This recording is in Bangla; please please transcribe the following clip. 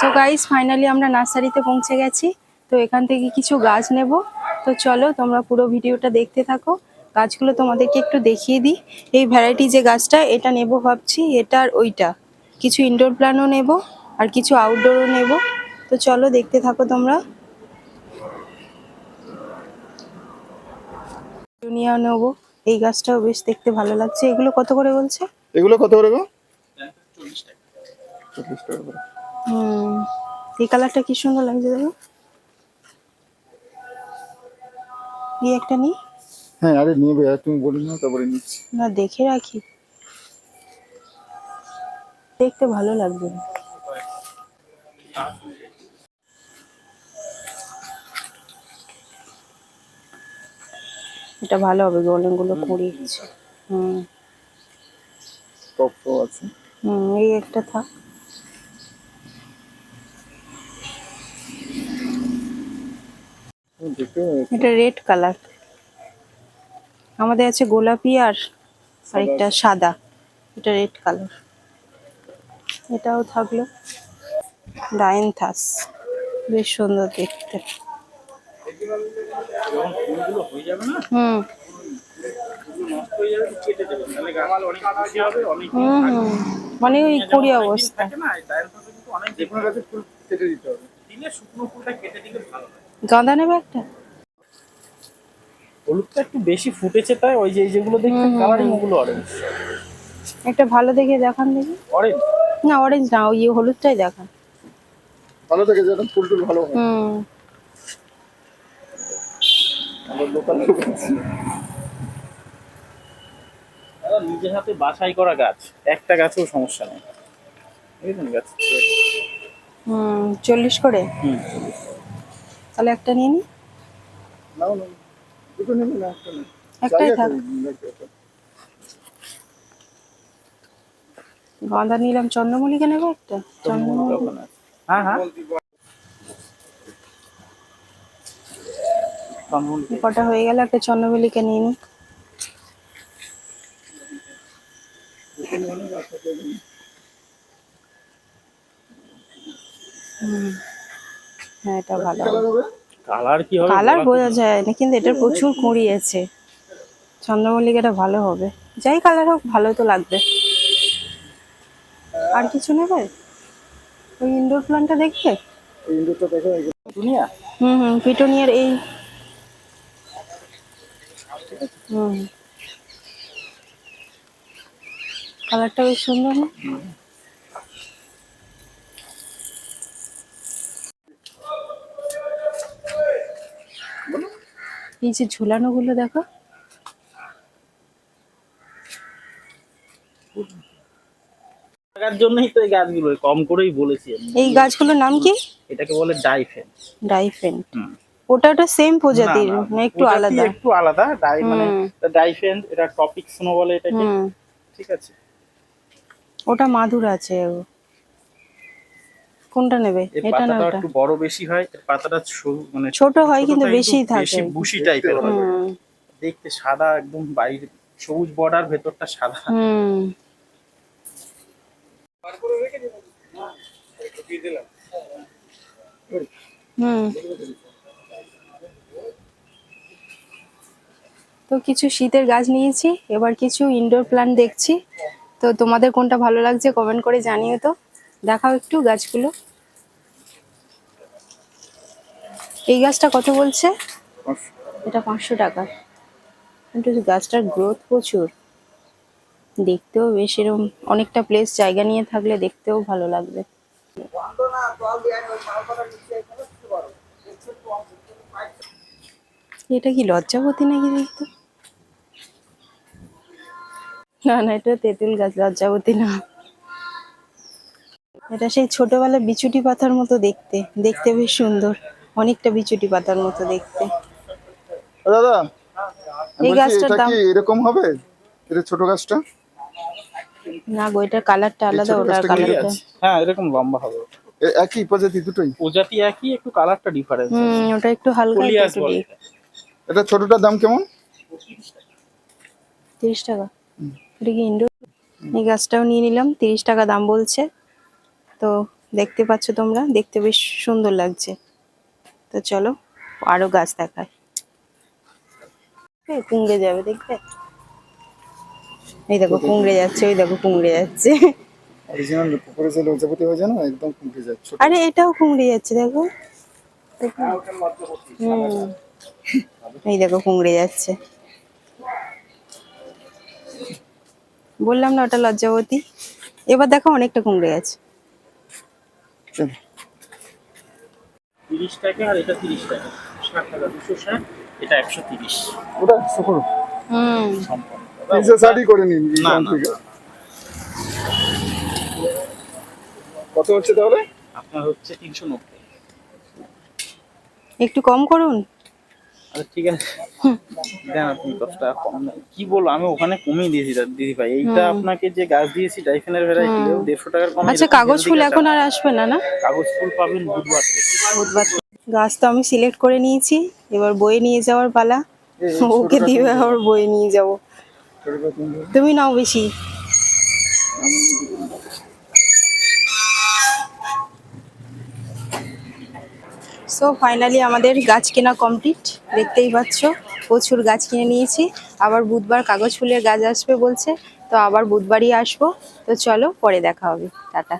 সো গাইস ফাইনালি আমরা নার্সারিতে পৌঁছে গেছি। তো এখান থেকে কিছু গাছ নেব। তো চলো তোমরা পুরো ভিডিওটা দেখতে থাকো। গাছগুলো তোমাদেরকে একটু দেখিয়ে দিই। এই ভ্যারাইটি যে গাছটা এটা নেব ভাবছি। এটা আর ওইটা। কিছু ইনডোর প্ল্যানও নেব আর কিছু আউটডোরও নেব। তো চলো দেখতে থাকো তোমরা। দুনিয়া নেব। এই গাছটাও বেশ দেখতে ভালো লাগছে। এগুলো কত করে বলছে? এগুলো কত করে গো? চল্লিশ টাকা করে। হুম। এই কালারটা কি সুন্দর লাগছে দেখো। এই একটা নিই হ্যাঁ আরে নিয়ে বে তুমি বলে নাও তারপরে নিচ্ছি। না দেখে রাখি। দেখতে ভালো লাগবে। না এটা ভালো হবে গোল্ডেনগুলো কুড়িয়েছে হুম। টপ আছে। হুম এই একটা থাক তুমি দেখতে এটা রেড কালার। আমাদের আছে গোলাপি আর আরেকটা সাদা। এটা রেড কালার। এটাও থাকল ডাইনথাস। বেশ সুন্দর দেখতে। হুম। হুম। হুম মানে ওই কুড়ি অবস্থা। যে কোনো গাছে ফুল কেটে দিতে হবে। গাঁদা নেবে একটা? হলুদটা একটু বেশি ফুটেছে তাই ওই যে যেগুলো দেখতে কালারিং ওগুলো অরেঞ্জ একটা ভালো দেখে দেখান দেখি। অরেঞ্জ না অরেঞ্জ না ওই হলুদটাই দেখান। ভালো থেকে যেন ফুল টুল ভালো হয়। হুম। লোকাল নিজের হাতে বাছাই করা গাছ একটা গাছেও সমস্যা নেই। গাছ? হুম চল্লিশ করে? হুম তাহলে একটা নিয়ে নি। একটাই থাক? গাঁদা নিলাম চন্দ্রমল্লিকা নেবে একটা? চন্দ্রমল্লিকা হ্যাঁ হ্যাঁ। কটা হয়ে গেল একটা চন্দ্রমল্লিকা নিয়ে নি। হুম। হ্যাঁ এটা ভালো। কালার কি হবে? কালার বোঝা যায় না কিন্তু এটার প্রচুর কুড়ি আছে। চন্দ্রমল্লিকাটা ভালো হবে। যাই কালার হোক ভালো তো লাগবে। আর কিছু নেবে? ওই ইনডোর প্ল্যান্টটা দেখবে দেখো হুম হুম পিটুনিয়ার এই হুম। কালারটা বেশ সুন্দর না? এই যে ঝুলানো গুলো দেখো। লাগার জন্যই তো এই গাছগুলো কম করেই বলেছি এই গাছগুলোর নাম কি? এটাকে বলে ডাইফেন। ওটা ওটা সেম প্রজাতির না একটু আলাদা। একটু আলাদা ডাই মানে ডাইফেন এটা টপিক স্নো বলে এটাকে। ঠিক আছে। ওটা মাদুর আছে কোনটা নেবে? এটা না ওটা। একটু বড় বেশি হয় পাতাটা মানে ছোট হয় কিন্তু একটু থাকে। বেশি বুশি টাইপের হয় দেখতে সাদা একদম বাইরে সবুজ বর্ডার ভেতরটা সাদা। হুম। হুম। তো কিছু শীতের গাছ নিয়েছি এবার কিছু ইনডোর প্ল্যান্ট দেখছি। তো তোমাদের কোনটা ভালো লাগছে কমেন্ট করে জানিও তো। দেখাও একটু গাছগুলো। এই গাছটা কত বলছে? এটা পাঁচশো টাকা। কিন্তু গাছটার গ্রোথ প্রচুর। দেখতেও বেশ এরকম অনেকটা প্লেস জায়গা নিয়ে থাকলে দেখতেও ভালো লাগবে। এটা কি লজ্জাবতী নাকি দেখতে? না না এটা তেঁতুল গাছ লজ্জাবতী না। এটা সেই ছোটবেলায় বিচুটি পাতার মতো দেখতে। দেখতে বেশ সুন্দর। অনেকটা বিচুটি পাতার মতো দেখতে। দাদা এই গাছটার দাম- কি এরকম হবে? এটা ছোট গাছটা? না গো এটার কালারটা আলাদা ওটার কালারটা। হ্যাঁ এরকম লম্বা হবে। একই প্রজাতি দুটোই? প্রজাতি একই একটু কালারটা ডিফারেন্স হুম ওটা একটু হালকা একটু এটা ছোটটার দাম কেমন? তিরিশ টাকা। এটা কি ইন্ডোর এই গাছটাও নিয়ে নিলাম তিরিশ টাকা দাম বলছে। তো দেখতে পাচ্ছ তোমরা দেখতে বেশ সুন্দর লাগছে। তো চলো আরও গাছ দেখায় কুংড়ে যাবে দেখবে? এই দেখো কুংড়ে যাচ্ছে ওই দেখো কুংড়ে যাচ্ছে। অরিজিনাল পুকুরে যে লজ্জাপতি হয়ে যায় না একদম কুমড়ে যায় আরে এটাও কুংড়ে যাচ্ছে দেখো। এই দেখো কুংড়ে যাচ্ছে। বললাম না ওটা লজ্জাবতী এবার দেখো অনেকটা কুংড়ে গেছে চলো। তিরিশ টাকা আর এটা তিরিশ টাকা। ষাট টাকা দুশো ষাট এটা একশো তিরিশ। ওটা করে। নিন না, না। কত হচ্ছে তাহলে? আপনার হচ্ছে তিনশো নব্বই। একটু কম করুন। আচ্ছা ঠিক আছে। দেন আপনি দশ টাকা কম দেন। কি বলব আমি ওখানে কমিয়ে দিয়েছি দাদা ভাই। এইটা আপনাকে যে গাছ দিয়েছি টাইফেনের ভ্যারাইটি দেড়শো টাকার কম আচ্ছা কাগজ ফুল এখন আর আসবে না না? কাগজ ফুল পাবেন বুধবার থেকে। বুধবার গাছ তো আমি সিলেক্ট করে নিয়েছি এবার বয়ে নিয়ে যাওয়ার পালা। ওকে দিয়ে আবার বয়ে নিয়ে যাব। তুমি নাও বেশি। সো ফাইনালি আমাদের গাছ কেনা কমপ্লিট দেখতেই পাচ্ছ, প্রচুর গাছ কিনে নিয়েছি। আবার বুধবার কাগজ ফুলের গাছ আসবে বলছে, তো আবার বুধবারই আসব। তো চলো, পরে দেখা হবে। টাটা।